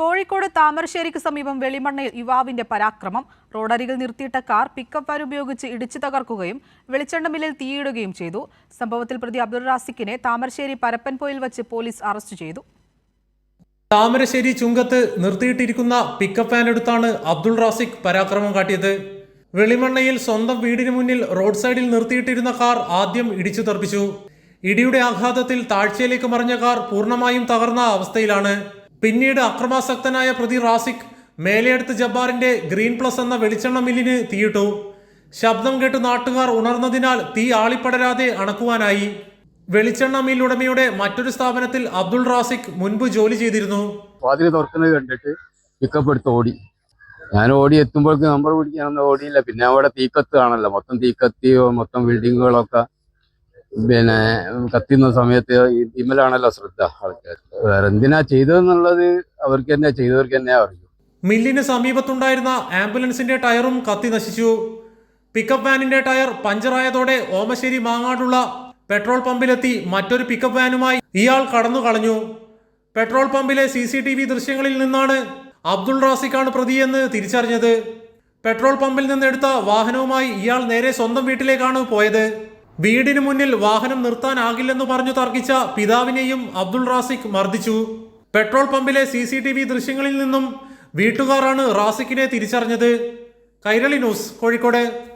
കോഴിക്കോട് താമരശ്ശേരിക്ക് സമീപം വെളിമണ്ണയിൽ യുവാവിന്റെ പരാക്രമം. റോഡരികിൽ നിർത്തിയിട്ട കാർ പിക്കപ്പ് വാൻ ഉപയോഗിച്ച് ഇടിച്ചു തകർക്കുകയും വെളിച്ചെണ്ണ മില്ലിൽ തീയിടുകയും ചെയ്തു. സംഭവത്തിൽ പ്രതി അബ്ദുൾ റാസിക്കിനെ താമരശ്ശേരി പരപ്പൻപോയിൽ വച്ച് പോലീസ് അറസ്റ്റ് ചെയ്തു. താമരശ്ശേരി ചുങ്കത്ത് നിർത്തിയിട്ടിരിക്കുന്ന പിക്കപ്പ് വാൻ എടുത്താണ് അബ്ദുൾ റാസിഖ് പരാക്രമം കാട്ടിയത്. വെളിമണ്ണയിൽ സ്വന്തം വീടിന് മുന്നിൽ റോഡ് സൈഡിൽ നിർത്തിയിട്ടിരുന്ന കാർ ആദ്യം ഇടിച്ചു തെറിപ്പിച്ചു. ഇടിയുടെ ആഘാതത്തിൽ താഴ്ചയിലേക്ക് മറിഞ്ഞ കാർ പൂർണമായും തകർന്ന അവസ്ഥയിലാണ്. പിന്നീട് അക്രമാസക്തനായ പ്രതി റാസിഖ് മേലെടുത്ത് ജബ്ബാറിന്റെ ഗ്രീൻ പ്ലസ് എന്ന വെളിച്ചെണ്ണ മില്ലിന് തീയിട്ടു. ശബ്ദം കേട്ട് നാട്ടുകാർ ഉണർന്നതിനാൽ തീ ആളിപ്പടരാതെ അണക്കുവാനായി. വെളിച്ചെണ്ണ മിൽ ഉടമയുടെ മറ്റൊരു സ്ഥാപനത്തിൽ അബ്ദുൾ റാസിഖ് മുൻപ് ജോലി ചെയ്തിരുന്നു. വാതിൽ തുറക്കുന്നത് കണ്ടിട്ട് പിക്കപ്പ് എടുത്ത് ഓടി. ഞാൻ ഓടി എത്തുമ്പോഴേക്ക് നമ്പർ പിടിക്കാനൊന്നും ഓടിയില്ല. പിന്നെ അവിടെ തീക്കത്ത് കാണല്ലോ. മൊത്തം തീക്കത്തി മൊത്തം ബിൽഡിങ്ങുകളൊക്കെ പിന്നെ കത്തുന്ന സമയത്ത് ഇമലാണല്ലോ ശ്രദ്ധ. ആൾക്കാർ. വേറെ എന്തിനാ ചെയ്തതെന്നുള്ളത് അവർക്ക് തന്നെ ചെയ്തവർക്ക് തന്നെ അറിയും. മില്ലിന് സമീപത്തുണ്ടായിരുന്ന ആംബുലൻസിന്റെ ടയറും കത്തി നശിച്ചു. പിക്കപ്പ് വാനിന്റെ ടയർ പഞ്ചറായതോടെ ഓമശ്ശേരി മാങ്ങാടുള്ള പെട്രോൾ പമ്പിലെത്തി മറ്റൊരു പിക്കപ്പ് വാനുമായി ഇയാൾ കടന്നു കളഞ്ഞു പെട്രോൾ പമ്പിലെ സി സി ടി വി ദൃശ്യങ്ങളിൽ നിന്നാണ് അബ്ദുൾ റാസിഖാണ് പ്രതിയെന്ന് തിരിച്ചറിഞ്ഞത്. പെട്രോൾ പമ്പിൽ നിന്നെടുത്ത വാഹനവുമായി ഇയാൾ നേരെ സ്വന്തം വീട്ടിലേക്കാണ് പോയത്. വീടിന് മുന്നിൽ വാഹനം നിർത്താനാകില്ലെന്ന് പറഞ്ഞു തർക്കിച്ച പിതാവിനെയും അബ്ദുൾ റാസിഖ് മർദ്ദിച്ചു. പെട്രോൾ പമ്പിലെ സി സി ടി വി ദൃശ്യങ്ങളിൽ നിന്നും വീട്ടുകാരാണ് റാസിഖിനെ തിരിച്ചറിഞ്ഞത്. കൈരളി ന്യൂസ് കോഴിക്കോട്.